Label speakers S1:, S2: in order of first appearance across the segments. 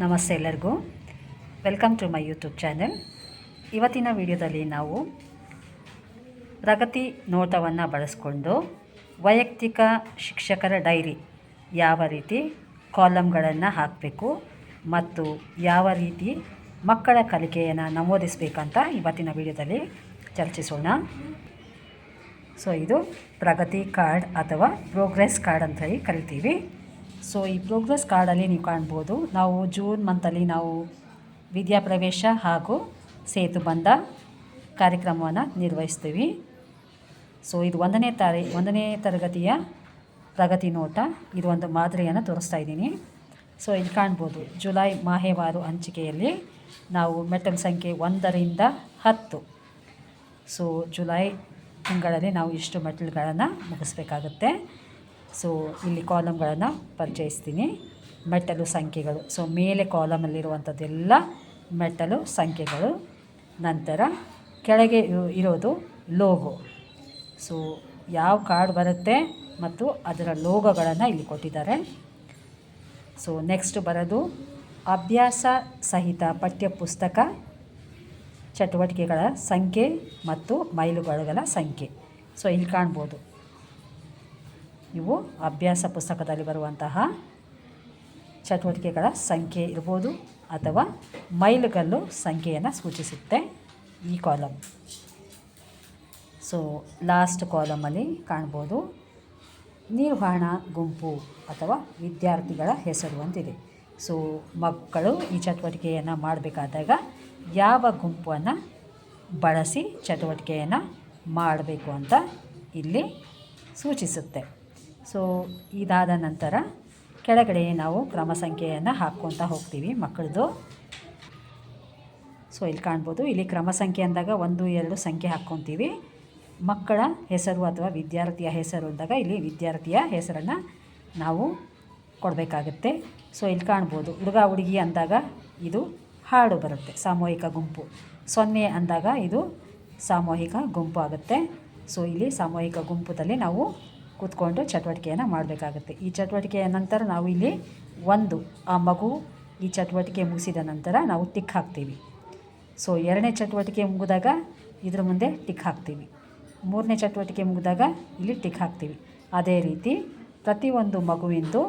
S1: ನಮಸ್ತೆ ಎಲ್ಲರಿಗೂ. Welcome to my YouTube channel ಇವತ್ತಿನ ವಿಡಿಯೋದಲ್ಲಿ ನಾವು ಪ್ರಗತಿ ನೋಟವನ್ನು ಬಳಸ್ಕೊಂಡು ವೈಯಕ್ತಿಕ ಶಿಕ್ಷಕರ ಡೈರಿ ಯಾವ ರೀತಿ ಕಾಲಮ್ಗಳನ್ನು ಹಾಕಬೇಕು ಮತ್ತು ಯಾವ ರೀತಿ ಮಕ್ಕಳ ಕಲಿಕೆಯನ್ನು ನಮೂದಿಸಬೇಕಂತ ಇವತ್ತಿನ ವಿಡಿಯೋದಲ್ಲಿ ಚರ್ಚಿಸೋಣ. ಸೊ ಇದು ಪ್ರಗತಿ ಕಾರ್ಡ್ ಅಥವಾ ಪ್ರೋಗ್ರೆಸ್ ಕಾರ್ಡ್ ಅಂತ ಹೇಳಿ ಕರಿತೀವಿ. ಸೊ ಈ ಪ್ರೋಗ್ರೆಸ್ ಕಾರ್ಡಲ್ಲಿ ನೀವು ಕಾಣ್ಬೋದು. ನಾವು ಜೂನ್ ಮಂತಲ್ಲಿ ನಾವು ವಿದ್ಯಾಪ್ರವೇಶ ಹಾಗೂ ಸೇತು ಬಂಧ ಕಾರ್ಯಕ್ರಮವನ್ನು ನಿರ್ವಹಿಸ್ತೀವಿ. ಸೊ ಇದು ಒಂದನೇ ತಾರೀ, ಒಂದನೇ ತರಗತಿಯ ಪ್ರಗತಿ ನೋಟ. ಇದು ಒಂದು ಮಾದರಿಯನ್ನು ತೋರಿಸ್ತಾ ಇದ್ದೀನಿ. ಸೊ ಇಲ್ಲಿ ಕಾಣ್ಬೋದು. ಜುಲೈ ಮಾಹೆವಾರು ಹಂಚಿಕೆಯಲ್ಲಿ ನಾವು ಮೆಟಲ್ ಸಂಖ್ಯೆ ಒಂದರಿಂದ ಹತ್ತು. ಸೊ ಜುಲೈ ತಿಂಗಳಲ್ಲಿ ನಾವು ಇಷ್ಟು ಮೆಟಲ್ಗಳನ್ನು ಮುಗಿಸ್ಬೇಕಾಗುತ್ತೆ. ಸೊ ಇಲ್ಲಿ ಕಾಲಮ್ಗಳನ್ನು ಪರಿಚಯಿಸ್ತೀನಿ. ಮೆಟ್ಟಲು ಸಂಖ್ಯೆಗಳು. ಸೊ ಮೇಲೆ ಕಾಲಮಲ್ಲಿರುವಂಥದ್ದೆಲ್ಲ ಮೆಟ್ಟಲು ಸಂಖ್ಯೆಗಳು. ನಂತರ ಕೆಳಗೆ ಇರೋ- ಇರೋದು ಲೋಗೋ ಸೊ ಯಾವ ಕಾರ್ಡ್ ಬರುತ್ತೆ ಮತ್ತು ಅದರ ಲೋಗೋಗಳನ್ನು ಇಲ್ಲಿ ಕೊಟ್ಟಿದ್ದಾರೆ. ಸೊ ನೆಕ್ಸ್ಟ್ ಬರೋದು ಅಭ್ಯಾಸ ಸಹಿತ ಪಠ್ಯಪುಸ್ತಕ ಚಟುವಟಿಕೆಗಳ ಸಂಖ್ಯೆ ಮತ್ತು ಮೈಲುಗಳ ಸಂಖ್ಯೆ. ಸೊ ಇಲ್ಲಿ ಕಾಣ್ಬೋದು. ಇವು ಅಭ್ಯಾಸ ಪುಸ್ತಕದಲ್ಲಿ ಬರುವಂತಹ ಚಟುವಟಿಕೆಗಳ ಸಂಖ್ಯೆ ಇರ್ಬೋದು ಅಥವಾ ಮೈಲುಗಲ್ಲು ಸಂಖ್ಯೆಯನ್ನು ಸೂಚಿಸುತ್ತೆ ಈ ಕಾಲಮ್ ಸೊ ಲಾಸ್ಟ್ ಕಾಲಮಲ್ಲಿ ಕಾಣ್ಬೋದು ನಿರ್ವಹಣಾ, ಗುಂಪು ಅಥವಾ ವಿದ್ಯಾರ್ಥಿಗಳ ಹೆಸರು ಅಂತಿದೆ. ಸೊ ಮಕ್ಕಳು ಈ ಚಟುವಟಿಕೆಯನ್ನು ಮಾಡಬೇಕಾದಾಗ ಯಾವ ಗುಂಪನ್ನು ಬಳಸಿ ಚಟುವಟಿಕೆಯನ್ನು ಮಾಡಬೇಕು ಅಂತ ಇಲ್ಲಿ ಸೂಚಿಸುತ್ತೆ. ಸೊ, ಇದಾದ ನಂತರ ಕೆಳಗಡೆ ನಾವು ಕ್ರಮ ಸಂಖ್ಯೆಯನ್ನು ಹಾಕ್ಕೊತಾ ಹೋಗ್ತೀವಿ ಮಕ್ಕಳದು. ಸೊ, ಇಲ್ಲಿ ಕಾಣ್ಬೋದು. ಇಲ್ಲಿ ಕ್ರಮ ಸಂಖ್ಯೆ ಅಂದಾಗ ಒಂದು, ಎರಡು ಸಂಖ್ಯೆ ಹಾಕ್ಕೊತೀವಿ. ಮಕ್ಕಳ ಹೆಸರು ಅಥವಾ ವಿದ್ಯಾರ್ಥಿಯ ಹೆಸರು ಅಂದಾಗ ಇಲ್ಲಿ ವಿದ್ಯಾರ್ಥಿಯ ಹೆಸರನ್ನು ನಾವು ಕೊಡಬೇಕಾಗುತ್ತೆ. ಸೊ, ಇಲ್ಲಿ ಕಾಣ್ಬೋದು. ಹುಡುಗ, ಹುಡುಗಿ ಅಂದಾಗ ಇದು ಹಾಡು ಬರುತ್ತೆ, ಸಾಮೂಹಿಕ ಗುಂಪು. ಸೊನ್ನೆ ಅಂದಾಗ ಇದು ಸಾಮೂಹಿಕ ಗುಂಪು ಆಗುತ್ತೆ. ಸೊ, ಇಲ್ಲಿ ಸಾಮೂಹಿಕ ಗುಂಪುದಲ್ಲಿ ನಾವು ಕೂತ್ಕೊಂಡು ಚಟುವಟಿಕೆಯನ್ನು ಮಾಡಬೇಕಾಗುತ್ತೆ. ಈ ಚಟುವಟಿಕೆಯ ನಂತರ ನಾವು ಇಲ್ಲಿ ಒಂದು, ಆ ಮಗು ಈ ಚಟುವಟಿಕೆ ಮುಗಿಸಿದ ನಂತರ ನಾವು ಟಿಕ್ ಹಾಕ್ತೀವಿ. ಸೊ, ಎರಡನೇ ಚಟುವಟಿಕೆ ಮುಗಿದಾಗ ಇದ್ರ ಮುಂದೆ ಟಿಕ್ ಹಾಕ್ತೀವಿ. ಮೂರನೇ ಚಟುವಟಿಕೆ ಮುಗಿದಾಗ ಇಲ್ಲಿ ಟಿಕ್ ಹಾಕ್ತೀವಿ. ಅದೇ ರೀತಿ ಪ್ರತಿಯೊಂದು ಮಗುವಿಂದು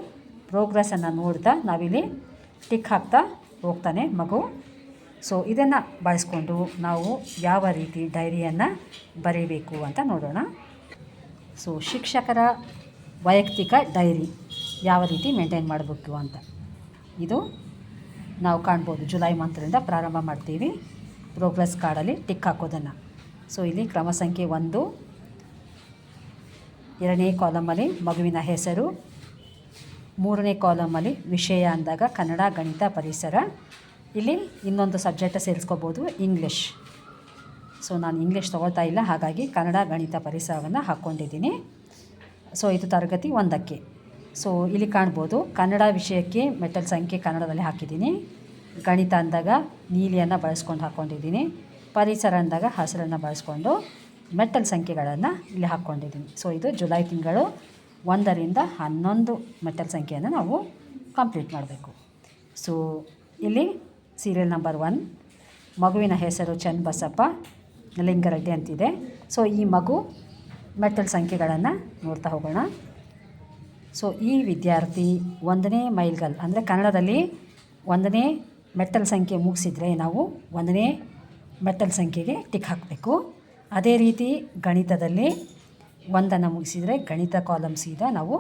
S1: ಪ್ರೋಗ್ರೆಸ್ಸನ್ನು ನೋಡ್ತಾ ನಾವಿಲ್ಲಿ ಟಿಕ್ ಹಾಕ್ತಾ ಹೋಗ್ತಾನೆ ಮಗು. ಸೊ, ಇದನ್ನು ಬಳಸ್ಕೊಂಡು ನಾವು ಯಾವ ರೀತಿ ಡೈರಿಯನ್ನು ಬರೀಬೇಕು ಅಂತ ನೋಡೋಣ. ಸೊ ಶಿಕ್ಷಕರ ವೈಯಕ್ತಿಕ ಡೈರಿ ಯಾವ ರೀತಿ ಮೇಂಟೈನ್ ಮಾಡಬೇಕು ಅಂತ. ಇದು ನಾವು ಕಾಣ್ಬೋದು ಜುಲೈ ಮಂತ್ರಿಂದ ಪ್ರಾರಂಭ ಮಾಡ್ತೀವಿ. ಪ್ರೋಗ್ರೆಸ್ ಕಾರ್ಡಲ್ಲಿ ಟಿಕ್ ಹಾಕೋದನ್ನು. ಸೊ ಇಲ್ಲಿ ಕ್ರಮ ಸಂಖ್ಯೆ ಒಂದು. ಎರಡನೇ ಕಾಲಮಲ್ಲಿ ಮಗುವಿನ ಹೆಸರು. ಮೂರನೇ ಕಾಲಮಲ್ಲಿ ವಿಷಯ ಅಂದಾಗ ಕನ್ನಡ ಗಣಿತ ಪರಿಸರ. ಇಲ್ಲಿ ಇನ್ನೊಂದು ಸಬ್ಜೆಕ್ಟ್ ಸೇರಿಸ್ಕೋಬೋದು ಇಂಗ್ಲೀಷ್ ಸೊ ನಾನು ಇಂಗ್ಲೀಷ್ ತೊಗೊಳ್ತಾ ಇಲ್ಲ. ಹಾಗಾಗಿ ಕನ್ನಡ ಗಣಿತ ಪರಿಸರವನ್ನು ಹಾಕ್ಕೊಂಡಿದ್ದೀನಿ. ಸೊ ಇದು ತರಗತಿ ಒಂದಕ್ಕೆ. ಸೊ ಇಲ್ಲಿ ಕಾಣ್ಬೋದು. ಕನ್ನಡ ವಿಷಯಕ್ಕೆ ಮೆಟಲ್ ಸಂಖ್ಯೆ ಕನ್ನಡದಲ್ಲಿ ಹಾಕಿದ್ದೀನಿ. ಗಣಿತ ಅಂದಾಗ ನೀಲಿಯನ್ನು ಬಳಸ್ಕೊಂಡು ಹಾಕ್ಕೊಂಡಿದ್ದೀನಿ. ಪರಿಸರ ಅಂದಾಗ ಹಸಿರನ್ನು ಬಳಸ್ಕೊಂಡು ಮೆಟಲ್ ಸಂಖ್ಯೆಗಳನ್ನು ಇಲ್ಲಿ ಹಾಕ್ಕೊಂಡಿದ್ದೀನಿ. ಸೊ ಇದು ಜುಲೈ ತಿಂಗಳು ಒಂದರಿಂದ ಹನ್ನೊಂದು ಮೆಟಲ್ ಸಂಖ್ಯೆಯನ್ನು ನಾವು ಕಂಪ್ಲೀಟ್ ಮಾಡಬೇಕು. ಸೊ ಇಲ್ಲಿ ಸೀರಿಯಲ್ ನಂಬರ್ ಒನ್ ಮಗುವಿನ ಹೆಸರು ಚನ್ನಬಸಪ್ಪ. ಲಿಂಗರೆಡ್ಡಿ ಅಂತಿದೆ. ಸೊ ಈ ಮಗು ಮೆಟ್ಟಲ್ ಸಂಖ್ಯೆಗಳನ್ನು ನೋಡ್ತಾ ಹೋಗೋಣ. ಸೊ ಈ ವಿದ್ಯಾರ್ಥಿ ಒಂದನೇ ಮೈಲ್ಗಲ್, ಅಂದರೆ ಕನ್ನಡದಲ್ಲಿ ಒಂದನೇ ಮೆಟ್ಟಲ್ ಸಂಖ್ಯೆ ಮುಗಿಸಿದರೆ ನಾವು ಒಂದನೇ ಮೆಟ್ಟಲ್ ಸಂಖ್ಯೆಗೆ ಟಿಕ್ ಹಾಕಬೇಕು. ಅದೇ ರೀತಿ ಗಣಿತದಲ್ಲಿ ಒಂದನ್ನು ಮುಗಿಸಿದರೆ ಗಣಿತ ಕಾಲಮ್ ಸೀದಾ ನಾವು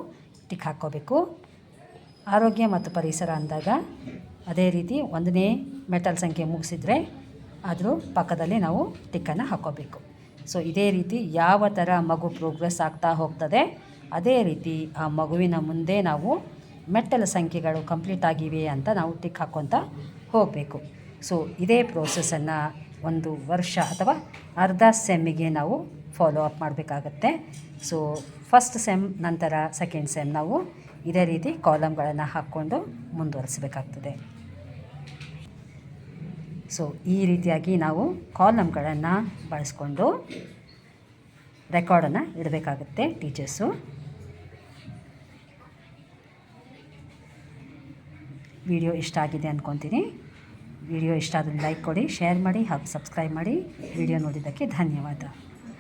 S1: ಟಿಕ್ ಹಾಕ್ಕೋಬೇಕು. ಆರೋಗ್ಯ ಮತ್ತು ಪರಿಸರ ಅಂದಾಗ ಅದೇ ರೀತಿ ಒಂದನೇ ಮೆಟಲ್ ಸಂಖ್ಯೆ ಮುಗಿಸಿದರೆ ಅದ್ರ ಪಕ್ಕದಲ್ಲಿ ನಾವು ಟಿಕ್ಕನ್ನು ಹಾಕೋಬೇಕು. ಸೊ ಇದೇ ರೀತಿ ಯಾವ ಥರ ಮಗು ಪ್ರೋಗ್ರೆಸ್ ಆಗ್ತಾ ಹೋಗ್ತದೆ, ಅದೇ ರೀತಿ ಆ ಮಗುವಿನ ಮುಂದೆ ನಾವು ಮೆಟ್ಟಲ ಸಂಖ್ಯೆಗಳು ಕಂಪ್ಲೀಟ್ ಆಗಿವೆ ಅಂತ ನಾವು ಟಿಕ್ ಹಾಕ್ಕೊತ ಹೋಗಬೇಕು. ಸೊ ಇದೇ ಪ್ರೋಸೆಸನ್ನು ಒಂದು ವರ್ಷ ಅಥವಾ ಅರ್ಧ ಸೆಮ್ಮಿಗೆ ನಾವು ಫಾಲೋ ಅಪ್ ಮಾಡಬೇಕಾಗತ್ತೆ. ಸೊ ಫಸ್ಟ್ ಸೆಮ್ ನಂತರ ಸೆಕೆಂಡ್ ಸೆಮ್ ನಾವು ಇದೇ ರೀತಿ ಕಾಲಮ್ಗಳನ್ನು ಹಾಕ್ಕೊಂಡು ಮುಂದುವರಿಸಬೇಕಾಗ್ತದೆ. ಸೊ ಈ ರೀತಿಯಾಗಿ ನಾವು ಕಾಲಮ್ಗಳನ್ನು ಬಳಸ್ಕೊಂಡು ರೆಕಾರ್ಡನ್ನು ಇಡಬೇಕಾಗುತ್ತೆ ಟೀಚರ್ಸು ವಿಡಿಯೋ ಇಷ್ಟ ಆಗಿದೆ ಅಂದ್ಕೊತೀನಿ ವಿಡಿಯೋ ಇಷ್ಟ ಆದರೆ ಲೈಕ್ ಕೊಡಿ ಶೇರ್ ಮಾಡಿ ಹಾಗೂ ಸಬ್ಸ್ಕ್ರೈಬ್ ಮಾಡಿ. ವಿಡಿಯೋ ನೋಡಿದ್ದಕ್ಕೆ ಧನ್ಯವಾದ.